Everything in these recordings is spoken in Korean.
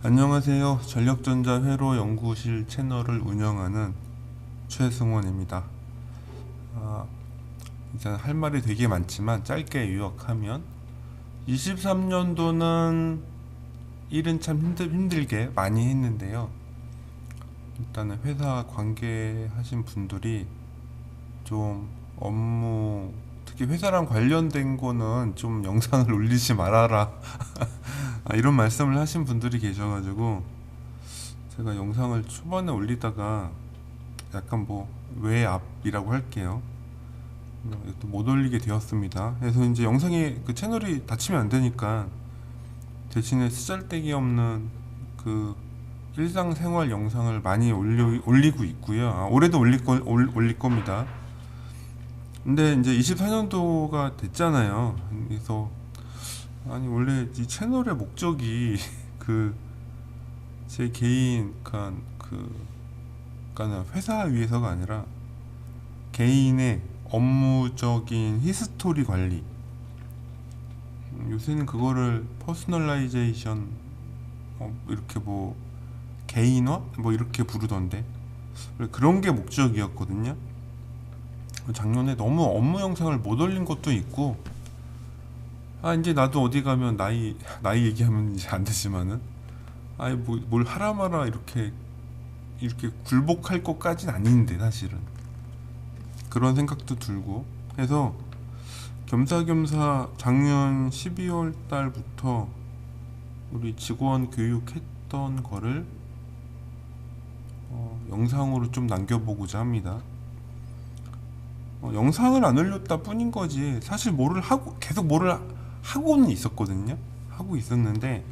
안녕하세요. 전력전자 회로 연구실 채널을 운영하는 최승원입니다. 아, 이제 할 말이 되게 많지만 짧게 요약하면 23년도는 일은 참 힘들, 힘들게 많이 했는데요. 일단은 회사 관계하신 분들이 좀 업무 특히 회사랑 관련된 거는 좀 영상을 올리지 말아라 아, 이런 말씀을 하신 분들이 계셔가지고 제가 영상을 초반에 올리다가 약간 뭐 외압이라고 할게요. 못 올리게 되었습니다. 그래서 이제 영상이 그 채널이 닫히면 안 되니까 대신에 쓰잘데기 없는 그 일상생활 영상을 많이 올리, 올리고 있고요. 아, 올해도 올릴 거, 올, 올릴 겁니다. 근데 이제 24년도가 됐잖아요. 그래서 아니 원래 이 채널의 목적이 그 제 개인 그러니까 그 그러니까 회사 위해서가 아니라 개인의 업무적인 히스토리 관리. 음, 요새는 그거를 퍼스널라이제이션 어, 이렇게 뭐 개인화 뭐 이렇게 부르던데. 그런 게 목적이었거든요. 작년에 너무 업무 영상을 못 올린 것도 있고 아 이제 나도 어디 가면 나이 나이 얘기하면 이제 안 되지만은. 아이 뭐뭘 하라 마라 이렇게 이렇게 굴복할 것까진 아닌데 사실은. 그런 생각도 들고. 해서 겸사겸사 작년 12월 달부터 우리 직원 교육했던 거를 어, 영상으로 좀 남겨보고자 합니다. 어, 영상을 안 올렸다 뿐인 거지. 사실 뭐를 하고 계속 뭐를 하- 하고는 있었거든요. 하고 있었는데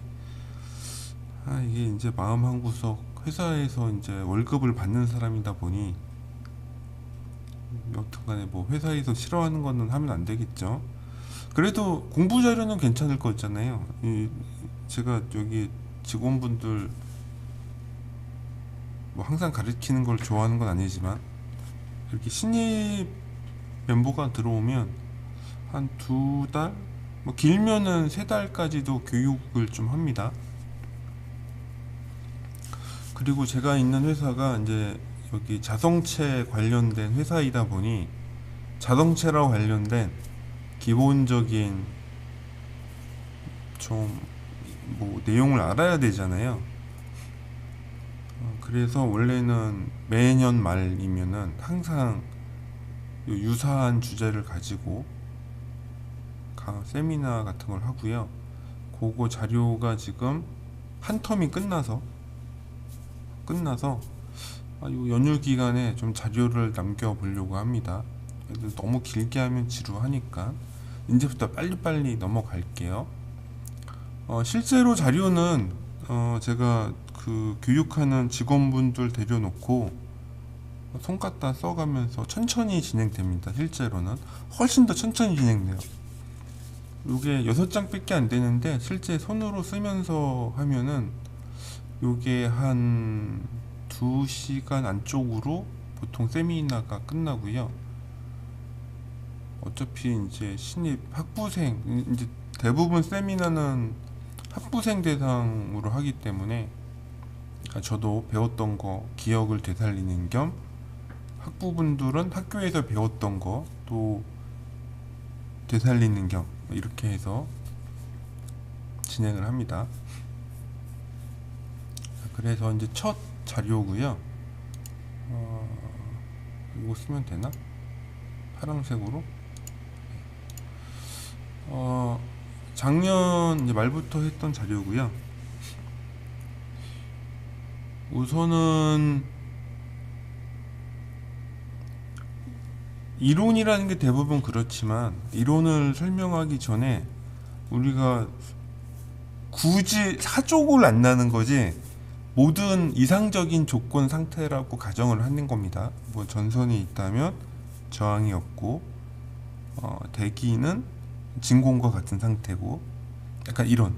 아 이게 이제 마음 한 구석 회사에서 이제 월급을 받는 사람이다 보니 여튼간에 뭐 회사에서 싫어하는 거는 하면 안 되겠죠. 그래도 공부 자료는 괜찮을 거잖아요. 이 제가 여기 직원분들 뭐 항상 가르치는 걸 좋아하는 건 아니지만 이렇게 신입 멤버가 들어오면 한 두 달, 뭐 길면은 세 달까지도 교육을 좀 합니다. 그리고 제가 있는 회사가 이제 여기 자동차 관련된 회사이다 보니 자동차랑 관련된 기본적인 좀 뭐 내용을 알아야 되잖아요. 어, 그래서 원래는 매년 말이면은 항상 요 유사한 주제를 가지고 강 세미나 같은 걸 하고요. 그거 자료가 지금 한 텀이 끝나서 끝나서 아, 요 연휴 기간에 좀 자료를 남겨 보려고 합니다. 너무 길게 하면 지루하니까 이제부터 빨리빨리 넘어갈게요. 어, 실제로 자료는 어, 제가 그 교육하는 직원분들 데려놓고 손 갖다 써가면서 천천히 진행됩니다. 실제로는 훨씬 더 천천히 진행돼요. 요게 여섯 장밖에 안 되는데 실제 손으로 쓰면서 하면은 요게 한 2시간 안쪽으로 보통 세미나가 끝나고요. 어차피 이제 신입 학부생 이제 대부분 세미나는 학부생 대상으로 하기 때문에 그러니까 저도 배웠던 거 기억을 되살리는 겸 학부분들은 학교에서 배웠던 거 또 되살리는 겸 이렇게 해서 진행을 합니다. 자, 그래서 이제 첫 자료고요. 어, 이거 쓰면 되나? 파란색으로? 어, 작년 말부터 했던 자료고요. 우선은 이론이라는 게 대부분 그렇지만 이론을 설명하기 전에 우리가 굳이 사족을 안 나는 거지 모든 이상적인 조건 상태라고 가정을 하는 겁니다. 뭐 전선이 있다면 저항이 없고 어, 대기는 진공과 같은 상태고 약간 이런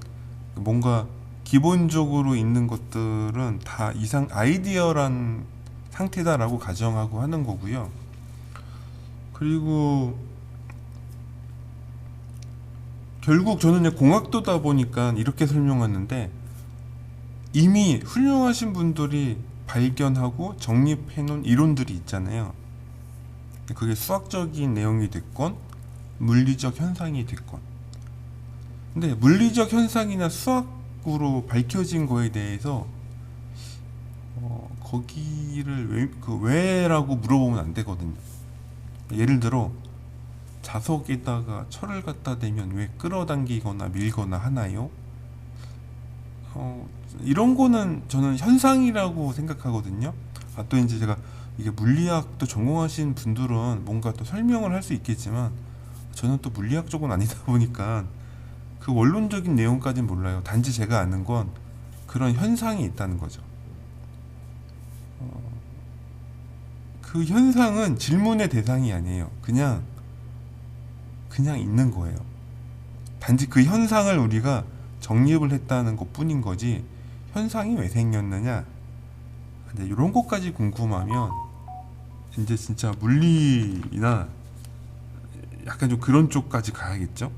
뭔가 기본적으로 있는 것들은 다 이상 아이디어란 상태다라고 가정하고 하는 거고요. 그리고 결국 저는 공학도다 보니까 이렇게 설명하는데 이미 훌륭하신 분들이 발견하고 정립해 놓은 이론들이 있잖아요. 그게 수학적인 내용이 됐건 물리적 현상이 됐건. 근데 물리적 현상이나 수학으로 밝혀진 거에 대해서 어, 거기를 왜, 그 왜라고 물어보면 안 되거든요. 예를 들어 자석에다가 철을 갖다 대면 왜 끌어당기거나 밀거나 하나요? 어, 이런 거는 저는 현상이라고 생각하거든요. 아, 또 이제 제가 이게 물리학도 전공하신 분들은 뭔가 또 설명을 할 수 있겠지만 저는 또 물리학 쪽은 아니다 보니까 그 원론적인 내용까지는 몰라요. 단지 제가 아는 건 그런 현상이 있다는 거죠. 어, 그 현상은 질문의 대상이 아니에요. 그냥 그냥 있는 거예요. 단지 그 현상을 우리가 정립을 했다는 것 뿐인 거지 현상이 왜 생겼느냐 이제 이런 것까지 궁금하면 이제 진짜 물리나 약간 좀 그런 쪽까지 가야겠죠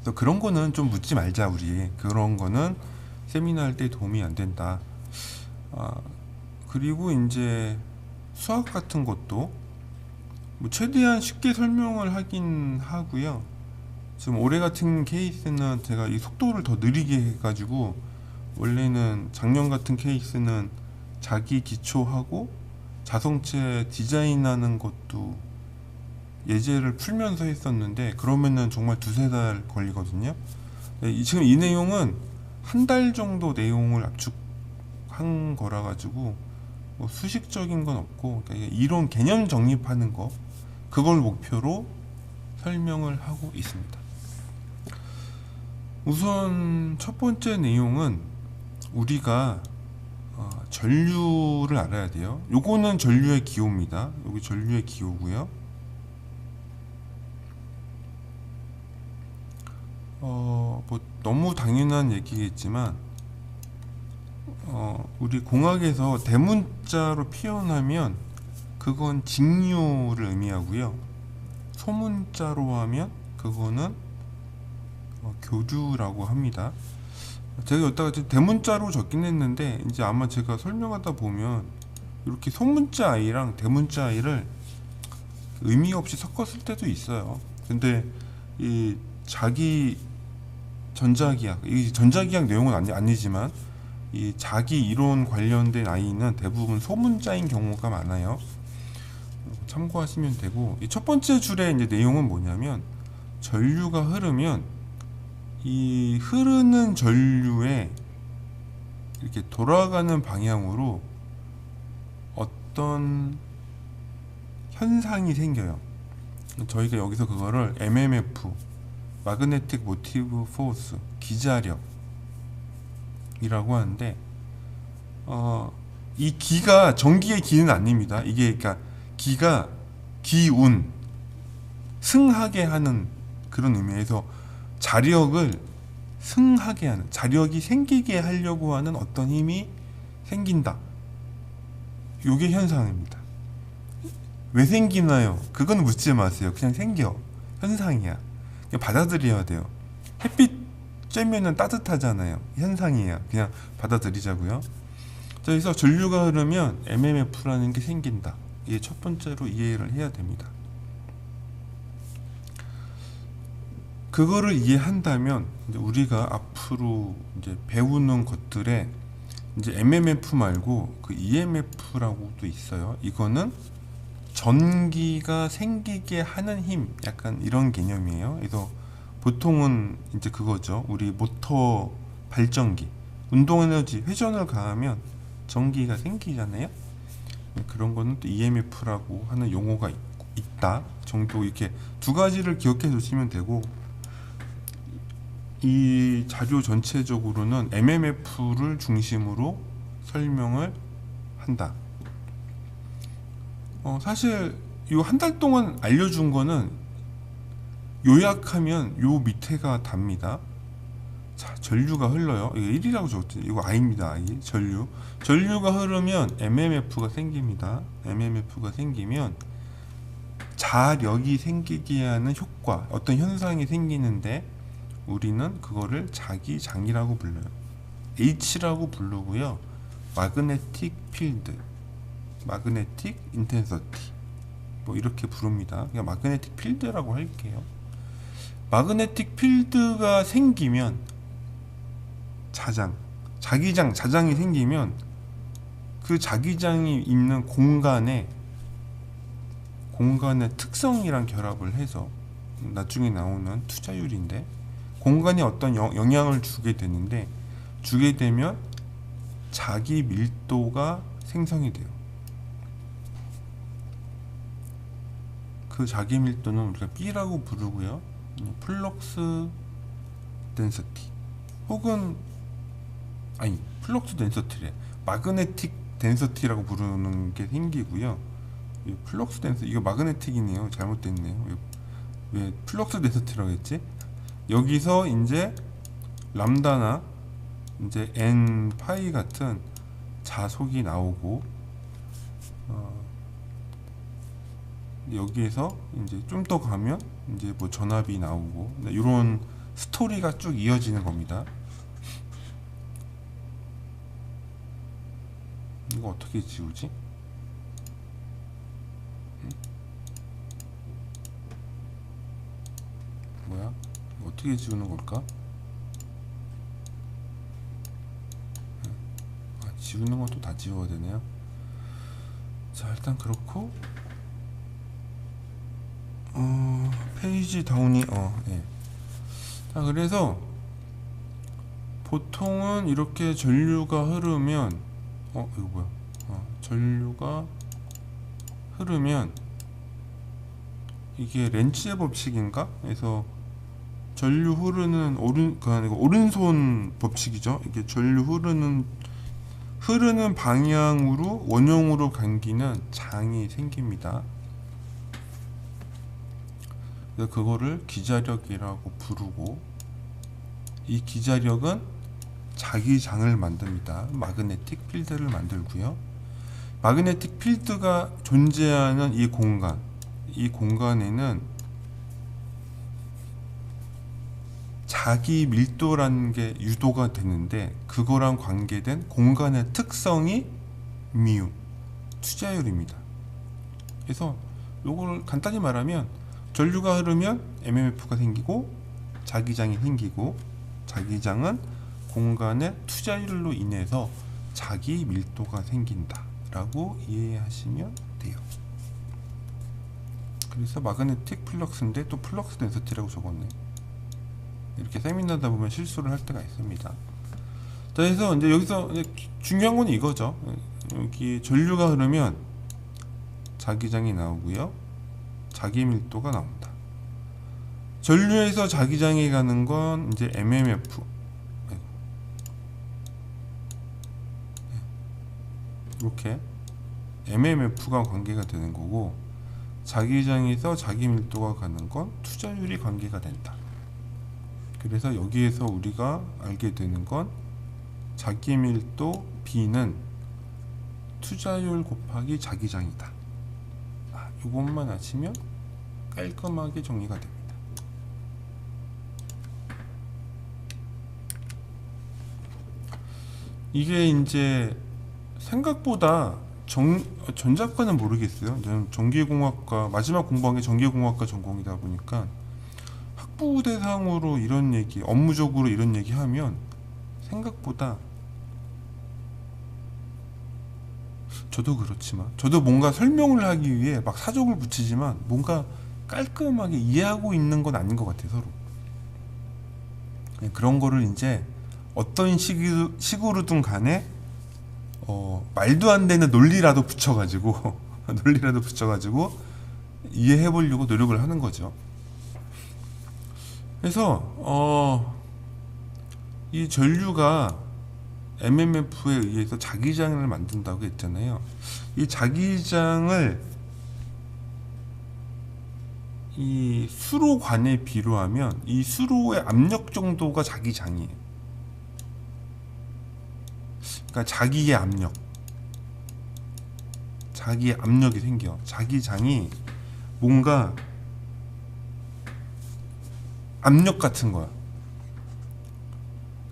그래서 그런 거는 좀 묻지 말자 우리 그런 거는 세미나 할 때 도움이 안 된다 아, 그리고 이제 수학 같은 것도 뭐 최대한 쉽게 설명을 하긴 하고요 지금 올해 같은 케이스는 제가 이 속도를 더 느리게 해가지고 원래는 작년 같은 케이스는 자기 기초하고 자성체 디자인하는 것도 예제를 풀면서 했었는데 그러면은 정말 두세 달 걸리거든요. 네, 이- 지금 이 내용은 한 달 정도 내용을 압축한 거라 가지고 뭐 수식적인 건 없고 그러니까 이론 개념 정립하는 거 그걸 목표로 설명을 하고 있습니다. 우선 첫 번째 내용은 우리가 어, 전류를 알아야 돼요. 요거는 전류의 기호입니다. 여기 전류의 기호고요. 어, 뭐 너무 당연한 얘기겠지만 어, 우리 공학에서 대문자로 표현하면 그건 직류를 의미하고요. 소문자로 하면 그거는 어, 교류라고 합니다. 제가 여기다가 대문자로 적긴 했는데 이제 아마 제가 설명하다 보면 이렇게 소문자 아이랑 대문자 아이를 의미 없이 섞었을 때도 있어요. 근데 이 자기 전자기학 이 전자기학 내용은 아니, 아니지만 이 자기 이론 관련된 아이는 대부분 소문자인 경우가 많아요. 참고하시면 되고 이첫 번째 줄의 이제 내용은 뭐냐면 전류가 흐르면 이 흐르는 전류에 이렇게 돌아가는 방향으로 어떤 현상이 생겨요. 저희가 여기서 그거를 MMF, Magnetic Motive Force, 기자력 이라고 하는데, 어, 이 기가 전기의 기는 아닙니다. 이게 그러니까 기가 기운, 승하게 하는 그런 의미에서 자력을 승하게 하는 자력이 생기게 하려고 하는 어떤 힘이 생긴다. 요게 현상입니다. 왜 생기나요? 그건 묻지 마세요. 그냥 생겨. 현상이야. 그냥 받아들여야 돼요. 햇빛 쬐면은 따뜻하잖아요. 현상이에요. 그냥 받아들이자고요. 자, 그래서 전류가 흐르면 MMF라는 게 생긴다. 이게 첫 번째로 이해를 해야 됩니다. 그거를 이해한다면 우리가 앞으로 이제 배우는 것들에 이제 MMF 말고 그 EMF라고도 있어요. 이거는 전기가 생기게 하는 힘, 약간 이런 개념이에요. 그래서 보통은 이제 그거죠. 우리 모터 발전기, 운동 에너지 회전을 가하면 전기가 생기잖아요. 그런 거는 또 EMF라고 하는 용어가 있, 있다 정도 이렇게 두 가지를 기억해 두시면 되고 이 자료 전체적으로는 MMF를 중심으로 설명을 한다. 어, 사실 이 한 달 동안 알려준 거는 요약하면 요 밑에가 답니다. 자, 전류가 흘러요. 이거 1이라고 적었지. 이거 I입니다. I. 전류. 전류가 흐르면 MMF가 생깁니다. MMF가 생기면 자력이 생기게 하는 효과, 어떤 현상이 생기는데 우리는 그거를 자기 장이라고 불러요. H라고 부르고요. 마그네틱 필드, 마그네틱 인텐서티 뭐 이렇게 부릅니다. 그냥 마그네틱 필드라고 할게요. 마그네틱 필드가 생기면 자장, 자기장, 자장이 생기면 그 자기장이 있는 공간에 공간의 특성이랑 결합을 해서 나중에 나오는 투자율인데 공간에 어떤 영- 영향을 주게 되는데 주게 되면 자기 밀도가 생성이 돼요. 그 자기 밀도는 우리가 B라고 부르고요. 음, 플럭스 덴서티 혹은 아니 플럭스 덴서티래 마그네틱 덴서티라고 부르는 게 생기고요. 이 플럭스 덴서 이거 마그네틱이네요. 잘못됐네요. 왜- 왜 플럭스 덴서티라고 했지? 여기서 이제 람다나 이제 n 파이 같은 자속이 나오고 어, 여기에서 이제 좀 더 가면 이제 뭐 전압이 나오고 이런 스토리가 쭉 이어지는 겁니다. 이거 어떻게 지우지? 응? 뭐야? 어떻게 지우는 걸까? 아, 지우는 것도 다 지워야 되네요. 자, 일단 그렇고 어, 페이지 다운이 어, 예. 자, 그래서 보통은 이렇게 전류가 흐르면 어, 이거 뭐야? 어, 전류가 흐르면 이게 렌치의 법칙인가? 그래서 전류 흐르는 오른 그 아니고 오른손 법칙이죠. 이게 전류 흐르는 흐르는 방향으로 원형으로 감기는 장이 생깁니다. 그거를 기자력이라고 부르고 이 기자력은 자기 장을 만듭니다. 마그네틱 필드를 만들고요. 마그네틱 필드가 존재하는 이 공간, 이 공간에는 자기 밀도라는 게 유도가 되는데 그거랑 관계된 공간의 특성이 미우 투자율입니다. 그래서 요걸 간단히 말하면 전류가 흐르면 MMF가 생기고 자기장이 생기고 자기장은 공간의 투자율로 인해서 자기 밀도가 생긴다 라고 이해하시면 돼요. 그래서 마그네틱 플럭스인데 또 플럭스 덴서티라고 적었네. 이렇게 세미나다 보면 실수를 할 때가 있습니다. 자, 그래서 이제 여기서 중요한 건 이거죠. 여기 전류가 흐르면 자기장이 나오고요. 자기 밀도가 나온다. 전류에서 자기장이 가는 건 이제 MMF. 네. 이렇게 MMF가 관계가 되는 거고 자기장에서 자기 밀도가 가는 건 투자율이 관계가 된다. 그래서 여기에서 우리가 알게 되는 건 자기 밀도 B는 투자율 곱하기 자기장이다. 아, 이것만 아시면 깔끔하게 정리가 됩니다. 이게 이제 생각보다 정, 전작가는 모르겠어요. 저는 전기공학과 마지막 공부한 게 전기공학과 전공이다 보니까 학부 대상으로 이런 얘기, 업무적으로 이런 얘기 하면 생각보다 저도 그렇지만 저도 뭔가 설명을 하기 위해 막 사족을 붙이지만 뭔가 깔끔하게 이해하고 있는 건 아닌 것 같아요 서로 그런 거를 이제 어떤 식으로, 식으로든 간에 어, 말도 안 되는 논리라도 붙여가지고 논리라도 붙여가지고 이해해 보려고 노력을 하는 거죠. 그래서 어, 이 전류가 MMF에 의해서 자기장을 만든다고 했잖아요. 이 자기장을 이 수로관에 비료하면 이 수로의 압력 정도가 자기 장이에요. 그러니까 자기의 압력, 자기의 압력이 생겨. 자기 장이 뭔가 압력 같은 거야.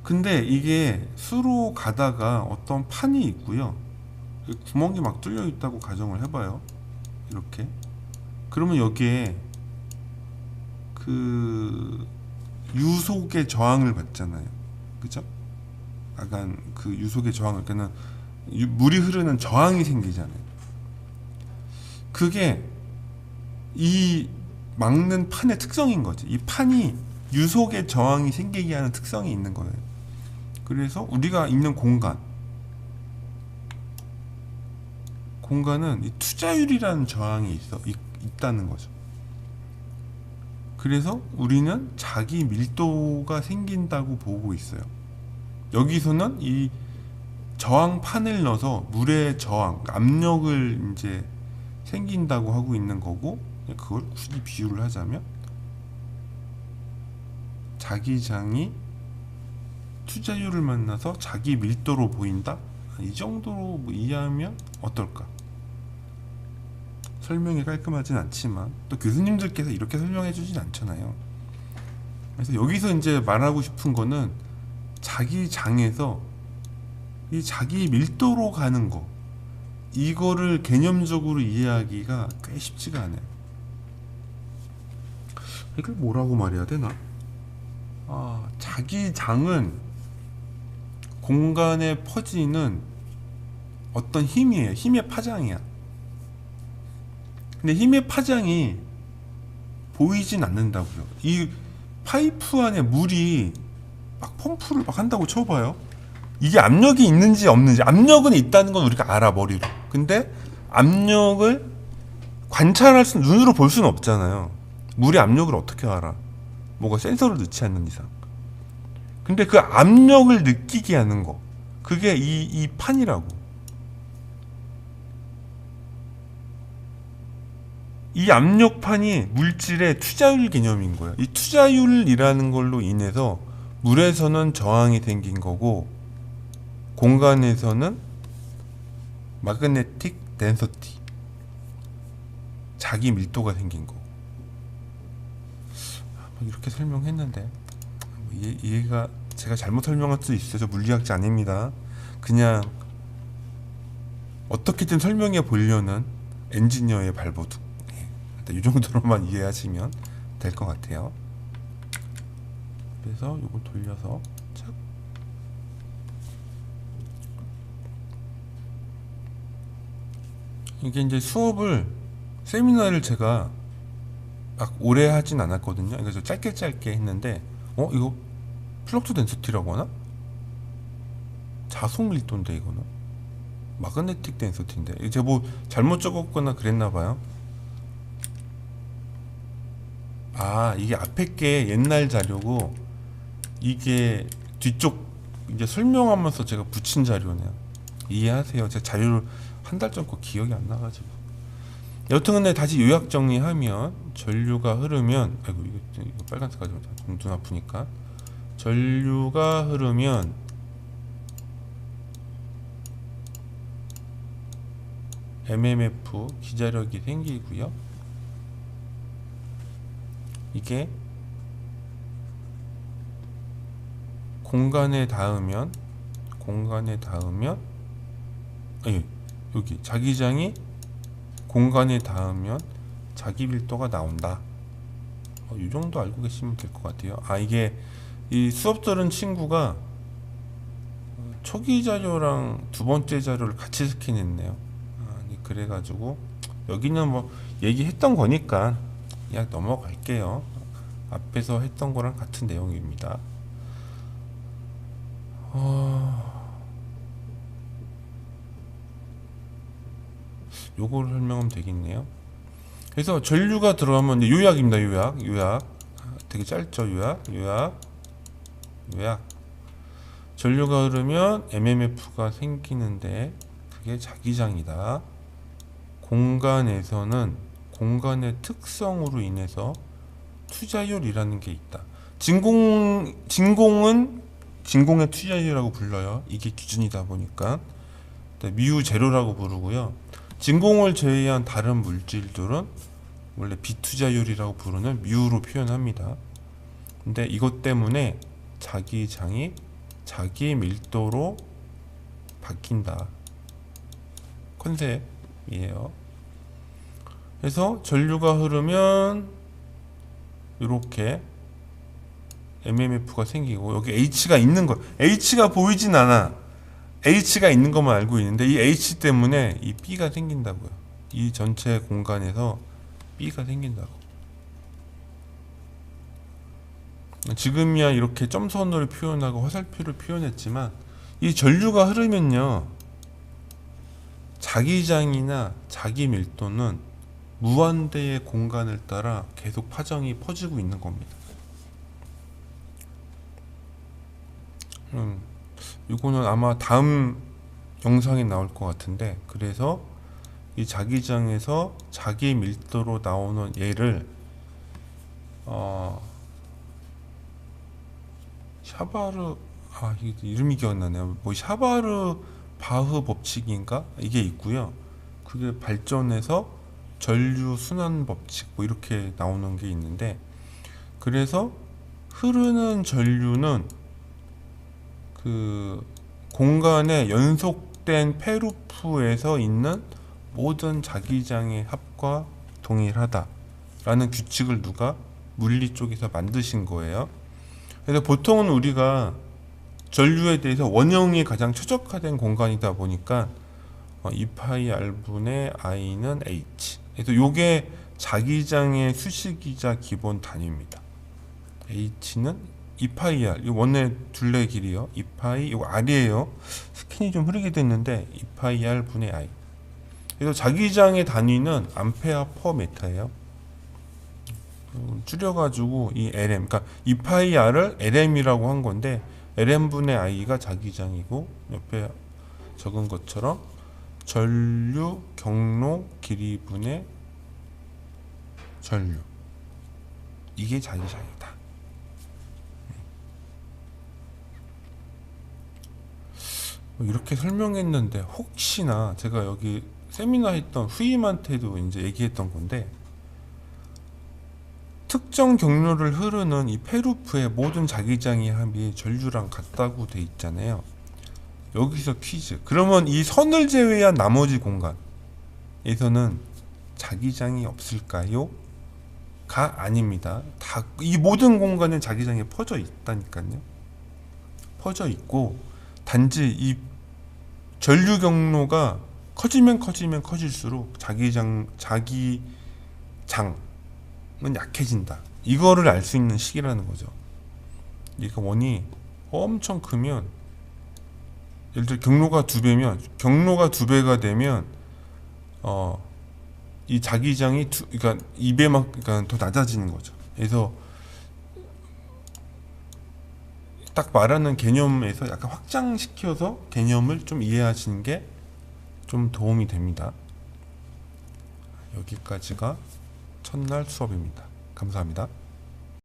근데 이게 수로 가다가 어떤 판이 있고요. 구멍이 막 뚫려 있다고 가정을 해봐요. 이렇게. 그러면 여기에 그 유속의 저항을 받잖아요. 그죠? 약간 그 유속의 저항을 유- 물이 흐르는 저항이 생기잖아요. 그게 이 막는 판의 특성인 거지. 이 판이 유속의 저항이 생기게 하는 특성이 있는 거예요. 그래서 우리가 있는 공간, 공간은 이 투자율이라는 저항이 있어 있, 있다는 거죠. 그래서 우리는 자기 밀도가 생긴다고 보고 있어요. 여기서는 이 저항판을 넣어서 물의 저항, 압력을 이제 생긴다고 하고 있는 거고 그걸 굳이 비유를 하자면 자기장이 투자율을 만나서 자기 밀도로 보인다? 이 정도로 뭐 이해하면 어떨까? 설명이 깔끔하진 않지만 또 교수님들께서 이렇게 설명해 주진 않잖아요. 그래서 여기서 이제 말하고 싶은 거는 자기 장에서 이 자기 밀도로 가는 거 이거를 개념적으로 이해하기가 꽤 쉽지가 않아요. 이걸 뭐라고 말해야 되나? 아, 자기 장은 공간에 퍼지는 어떤 힘이에요. 힘의 파장이야. 근데 힘의 파장이 보이진 않는다고요. 이 파이프 안에 물이 막 펌프를 막 한다고 쳐봐요. 이게 압력이 있는지 없는지 압력은 있다는 건 우리가 알아 머리로. 근데 압력을 관찰할 수 눈으로 볼 수는 없잖아요. 물의 압력을 어떻게 알아? 뭐가 센서를 넣지 않는 이상. 근데 그 압력을 느끼게 하는 거. 그게 이, 이 판이라고. 이 압력판이 물질의 투자율 개념인 거야. 이 투자율이라는 걸로 인해서 물에서는 저항이 생긴 거고 공간에서는 마그네틱 덴서티 자기 밀도가 생긴 거. 뭐 이렇게 설명했는데 뭐 이해, 이해 가 제가 잘못 설명할 수 있어요. 저 물리학자 아닙니다. 그냥 어떻게든 설명해 보려는 엔지니어의 발버둥. 이 정도로만 이해하시면 될 것 같아요. 그래서 이거 돌려서 착. 이게 이제 수업을 세미나를 제가 막 오래 하진 않았거든요. 그래서 짧게 짧게 했는데 어 이거 플럭스 덴서티라고 하나? 자속 밀도인데 이거는 마그네틱 덴서티인데 이거 제가 뭐 잘못 적었거나 그랬나 봐요. 아 이게 앞에 게 옛날 자료고 이게 뒤쪽 이제 설명하면서 제가 붙인 자료네요. 이해하세요. 제가 자료를 한 달 전 거 기억이 안 나가지고. 여튼 근데 다시 요약 정리하면 전류가 흐르면 아이고 이거, 이거 빨간색까지 좀눈 아프니까 전류가 흐르면 MMF 기자력이 생기고요. 이게 공간에 닿으면 공간에 닿으면 아니 여기 자기장이 공간에 닿으면 자기 밀도가 나온다. 어, 이 정도 알고 계시면 될 것 같아요. 아 이게 이 수업 들은 친구가 어, 초기 자료랑 두 번째 자료를 같이 스캔했네요. 아, 네, 그래가지고 여기는 뭐 얘기했던 거니까 그냥 넘어갈게요. 앞에서 했던 거랑 같은 내용입니다. 어... 요거를 설명하면 되겠네요. 그래서 전류가 들어가면 요약입니다. 요약, 요약. 아, 되게 짧죠. 요약, 요약, 요약. 전류가 흐르면 MMF가 생기는데 그게 자기장이다. 공간에서는 공간의 특성으로 인해서 투자율이라는 게 있다. 진공 진공은 진공의 투자율이라고 불러요. 이게 기준이다 보니까 미우 제로라고 부르고요. 진공을 제외한 다른 물질들은 원래 비투자율이라고 부르는 뮤로 표현합니다. 근데 이것 때문에 자기 장이 자기 밀도로 바뀐다. 컨셉이에요. 그래서 전류가 흐르면 이렇게 MMF가 생기고 여기 H가 있는 거 H가 보이진 않아. H가 있는 것만 알고 있는데 이 H 때문에 이 B가 생긴다고요. 이 전체 공간에서 B가 생긴다고. 지금이야 이렇게 점선으로 표현하고 화살표를 표현했지만 이 전류가 흐르면요. 자기장이나 자기 밀도는 무한대의 공간을 따라 계속 파장이 퍼지고 있는 겁니다. 음, 이거는 아마 다음 영상에 나올 것 같은데 그래서 이 자기장에서 자기 밀도로 나오는 얘를 어, 샤바르 아 이름이 기억나네요. 뭐 샤바르 바흐 법칙인가 이게 있고요. 그게 발전해서 전류 순환 법칙 뭐 이렇게 나오는 게 있는데 그래서 흐르는 전류는 그 공간에 연속된 페루프에서 있는 모든 자기장의 합과 동일하다라는 규칙을 누가 물리 쪽에서 만드신 거예요. 그래서 보통은 우리가 전류에 대해서 원형이 가장 최적화된 공간이다 보니까 어, 2파이 r분의 i는 h. 그래서 요게 자기장의 수식이자 기본 단위입니다. h는 2파이 r. 이 원의 둘레 길이요. 2파이 이거 r이에요. 스킨이 좀 흐르게 됐는데 2파이 r 분의 i. 그래서 자기장의 단위는 암페어 퍼 메타예요. 음, 줄여가지고 이 LM, 그러니까 2파이 r을 LM이라고 한 건데 LM분의 i가 자기장이고 옆에 적은 것처럼 전류 경로 길이 분의 전류 이게 자기장이다. 뭐 이렇게 설명했는데 혹시나 제가 여기 세미나 했던 후임한테도 이제 얘기했던 건데 특정 경로를 흐르는 이 페루프의 모든 자기장의 합이 전류랑 같다고 돼 있잖아요. 여기서 퀴즈. 그러면 이 선을 제외한 나머지 공간에서는 자기장이 없을까요? 가 아닙니다. 다 이 모든 공간은 자기장이 퍼져 있다니까요. 퍼져 있고 단지 이 전류 경로가 커지면 커지면 커질수록 자기장 자기 장은 약해진다. 이거를 알 수 있는 시기라는 거죠. 이거 원이 엄청 크면 예를 들어 경로가 두 배면 경로가 두 배가 되면 어 이 자기장이 두 그러니까 2배만 그러니까 더 낮아지는 거죠. 그래서 딱 말하는 개념에서 약간 확장시켜서 개념을 좀 이해하시는 게 좀 도움이 됩니다. 여기까지가 첫날 수업입니다. 감사합니다.